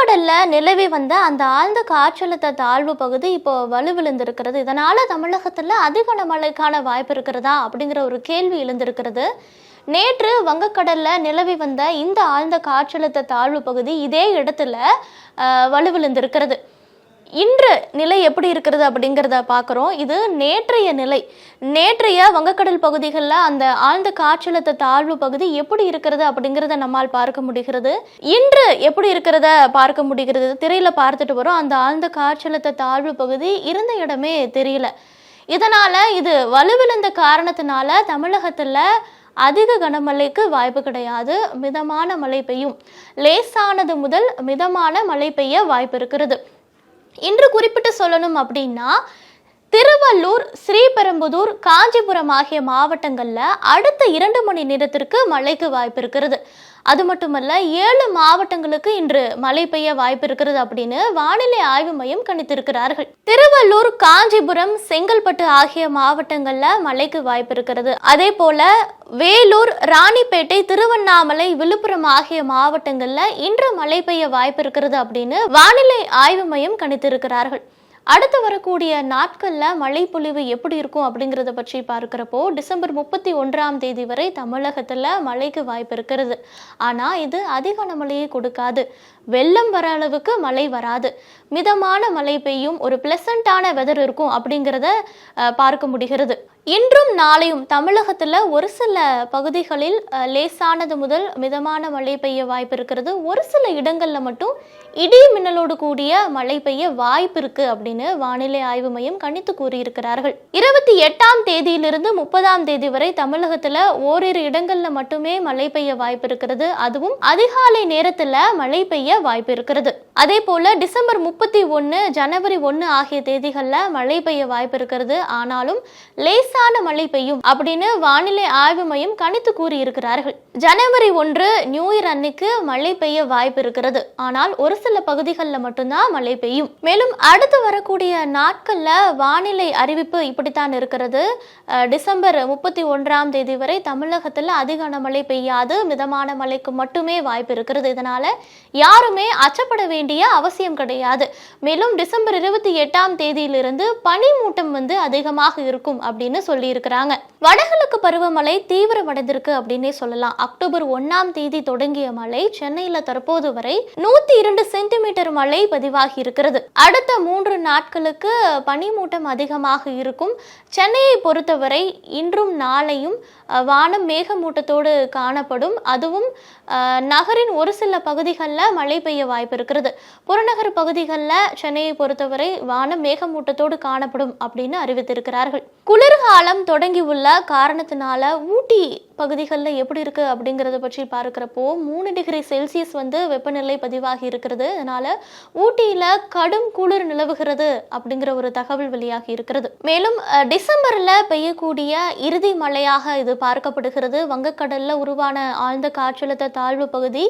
வங்கக்கடலில் நிலவி வந்த அந்த ஆழ்ந்த காற்றழுத்த தாழ்வு பகுதி இப்போ வலுவிழுந்திருக்கிறது இதனால் தமிழகத்தில் அதிக மழைக்கான வாய்ப்பு இருக்கிறதா அப்படிங்கிற ஒரு கேள்வி எழுந்திருக்கிறது. நேற்று வங்கக்கடலில் நிலவி வந்த இந்த ஆழ்ந்த காற்றழுத்த தாழ்வு பகுதி இதே இடத்துல வலுவிழுந்திருக்கிறது இன்று நிலை எப்படி இருக்கிறது அப்படிங்கிறத பார்க்குறோம். இது நேற்றைய நிலை. நேற்றைய வங்கக்கடல் பகுதிகளில் அந்த ஆழ்ந்த காற்றழுத்த தாழ்வு பகுதி எப்படி இருக்கிறது அப்படிங்கிறத நம்மால் பார்க்க முடிகிறது. இன்று எப்படி இருக்கிறத பார்க்க முடிகிறது? திரையில் பார்த்துட்டு வரோம். அந்த ஆழ்ந்த காற்றழுத்த தாழ்வு பகுதி இருந்த இடமே தெரியல. இதனால் இது வலுவிழந்த காரணத்தினால தமிழகத்தில் அதிக கனமழைக்கு வாய்ப்பு கிடையாது. மிதமான மழை பெய்யும். லேசானது முதல் மிதமான மழை பெய்ய வாய்ப்பு இருக்கிறது. இன்று குறிப்பிட்டு சொல்லணும் அப்படின்னா திருவள்ளூர் ஸ்ரீபெரும்புதூர் காஞ்சிபுரம் ஆகிய மாவட்டங்களில் அடுத்த இரண்டு மணி நேரத்திற்கு மழைக்கு வாய்ப்பு இருக்கிறது. அது மட்டுமல்ல ஏழு மாவட்டங்களுக்கு இன்று மழை பெய்ய வாய்ப்பு இருக்கிறது அப்படின்னு வானிலை ஆய்வு மையம் கணித்திருக்கிறார்கள். திருவள்ளூர் காஞ்சிபுரம் செங்கல்பட்டு ஆகிய மாவட்டங்களில் மழைக்கு வாய்ப்பு இருக்கிறது. அதே போல வேலூர் ராணிப்பேட்டை திருவண்ணாமலை விழுப்புரம் ஆகிய மாவட்டங்களில் இன்று மழை பெய்ய வாய்ப்பு இருக்கிறது அப்படின்னு வானிலை ஆய்வு மையம் கணித்திருக்கிறார்கள். அடுத்து வரக்கூடிய நாட்களில் மழை பொழிவு எப்படி இருக்கும் அப்படிங்கிறத பற்றி பார்க்குறப்போ டிசம்பர் முப்பத்தி ஒன்றாம் தேதி வரை தமிழகத்தில் மழைக்கு வாய்ப்பு இருக்கிறது. ஆனால் இது அதிக மழையை கொடுக்காது. வெள்ளம் வர அளவுக்கு மழை வராது. மிதமான மழை பெய்யும் ஒரு பிளசண்டான வெதர் இருக்கும் அப்படிங்கிறத பார்க்க முடிகிறது. இன்றும் நாளையும் தமிழகத்துல ஒரு சில பகுதிகளில் லேசானது முதல் மிதமான மழை பெய்ய வாய்ப்பு இருக்கிறது. ஒரு சில இடங்களில் மட்டும் இடி மின்னலோடு கூடிய மழை பெய்ய வாய்ப்பு இருக்கு அப்படின்னு வானிலை ஆய்வு மையம் கணித்து கூறியிருக்கிறார்கள். இருபத்தி எட்டாம் தேதியிலிருந்து முப்பதாம் தேதி வரை தமிழகத்தில் ஓரிரு இடங்களில் மட்டுமே மழை பெய்ய வாய்ப்பு இருக்கிறது. அதுவும் அதிகாலை நேரத்தில் மழை பெய்ய வாய்ப்பு இருக்கிறது. அதே போல டிசம்பர் முப்பத்தி ஒன்னு ஜனவரி ஒன்னு ஆகிய தேதிகளில் மழை பெய்ய வாய்ப்பு இருக்கிறது. ஆனாலும் லேசா லேசான மழை பெய்யும் அப்படின்னு வானிலை ஆய்வு மையம் கணித்து கூறியிருக்கிறார்கள். ஜனவரி ஒன்று நியூ இயர் அன்னைக்கு மழை பெய்ய வாய்ப்பு இருக்கிறது. ஆனால் ஒரு சில பகுதிகளில் மட்டும்தான் மழை பெய்யும். மேலும் அடுத்து வரக்கூடிய நாட்களில் வானிலை அறிவிப்பு இப்படித்தான் இருக்கிறது. டிசம்பர் முப்பத்தி ஒன்றாம் தேதி வரை தமிழகத்தில் அதிக மழை பெய்யாது. மிதமான மழைக்கு மட்டுமே வாய்ப்பு இருக்கிறது. இதனால யாருமே அச்சப்பட வேண்டிய அவசியம் கிடையாது. மேலும் டிசம்பர் இருபத்தி எட்டாம் தேதியிலிருந்து பனிமூட்டம் வந்து அதிகமாக இருக்கும் அப்படின்னு சொல்லியிருக்கிறாங்க. வடகிழக்கு பருவமழை தீவிரமடைந்திருக்கு அப்படின்னே சொல்லலாம். அக்டோபர் ஒன்னாம் தேதி தொடங்கிய மழை சென்னையில தற்போது வரை நூத்தி இரண்டு சென்டிமீட்டர் மழை பதிவாகி இருக்கிறது. அடுத்த மூன்று நாட்களுக்கு பனிமூட்டம் அதிகமாக இருக்கும். சென்னையை பொறுத்தவரை இன்றும் நாளையும் வானம் மேகமூட்டத்தோடு காணப்படும். அதுவும் நகரின் ஒரு சில பகுதிகளில் மழை பெய்ய வாய்ப்பு இருக்கிறது. புறநகர் பகுதிகளில் சென்னையை பொறுத்தவரை வானம் மேகமூட்டத்தோடு காணப்படும் அப்படின்னு அறிவித்திருக்கிறார்கள். குளிர்காலம் தொடங்கியுள்ள காரணத்தினால ஊட்டி பகுதிகளில் எப்படி இருக்கு அப்படிங்கிறத பற்றி பார்க்குறப்போ மூணு டிகிரி செல்சியஸ் வந்து வெப்பநிலை பதிவாகி இருக்கிறது. அதனால ஊட்டியில கடும் குளிர் நிலவுகிறது அப்படிங்கிற ஒரு தகவல் வெளியாகி இருக்கிறது. மேலும் டிசம்பரில் டிசம்பர்ல பெய்யக்கூடிய இறுதி மழையாக இது பார்க்கப்படுகிறது. வங்கக்கடல்ல உருவான ஆழ்ந்த காற்றழுத்த தாழ்வு பகுதி.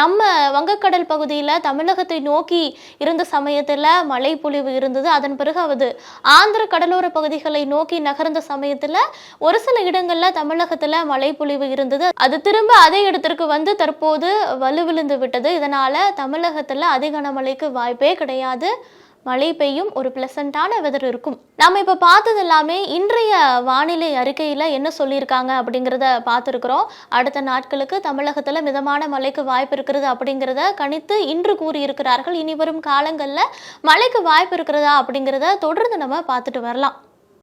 நம்ம வங்கக்கடல் பகுதியில் தமிழகத்தை நோக்கி இருந்த சமயத்தில் மழை பொழிவு இருந்தது. அதன் பிறகு அது ஆந்திர கடலோர பகுதிகளை நோக்கி நகர்ந்த சமயத்தில் ஒரு சில இடங்களில் தமிழகத்தில் மழை பொழிவு இருந்தது. அது திரும்ப அதே இடத்திற்கு வந்து தற்போது வலுவிழுந்து விட்டது. இதனால் தமிழகத்தில் அதிக கனமழைக்கு வாய்ப்பே கிடையாது. மழை பெய்யும் ஒரு பிளசண்டான வெதர் இருக்கும். நாம் இப்போ பார்த்தது எல்லாமே இன்றைய வானிலை அறிக்கையில் என்ன சொல்லியிருக்காங்க அப்படிங்கிறத பார்த்துருக்குறோம். அடுத்த நாட்களுக்கு தமிழகத்தில் மிதமான மழைக்கு வாய்ப்பு இருக்கிறது அப்படிங்கிறத கணித்து இன்று கூறியிருக்கிறார்கள். இனி வரும் காலங்களில் மழைக்கு வாய்ப்பு இருக்கிறதா அப்படிங்கிறத தொடர்ந்து நம்ம பார்த்துட்டு வரலாம்.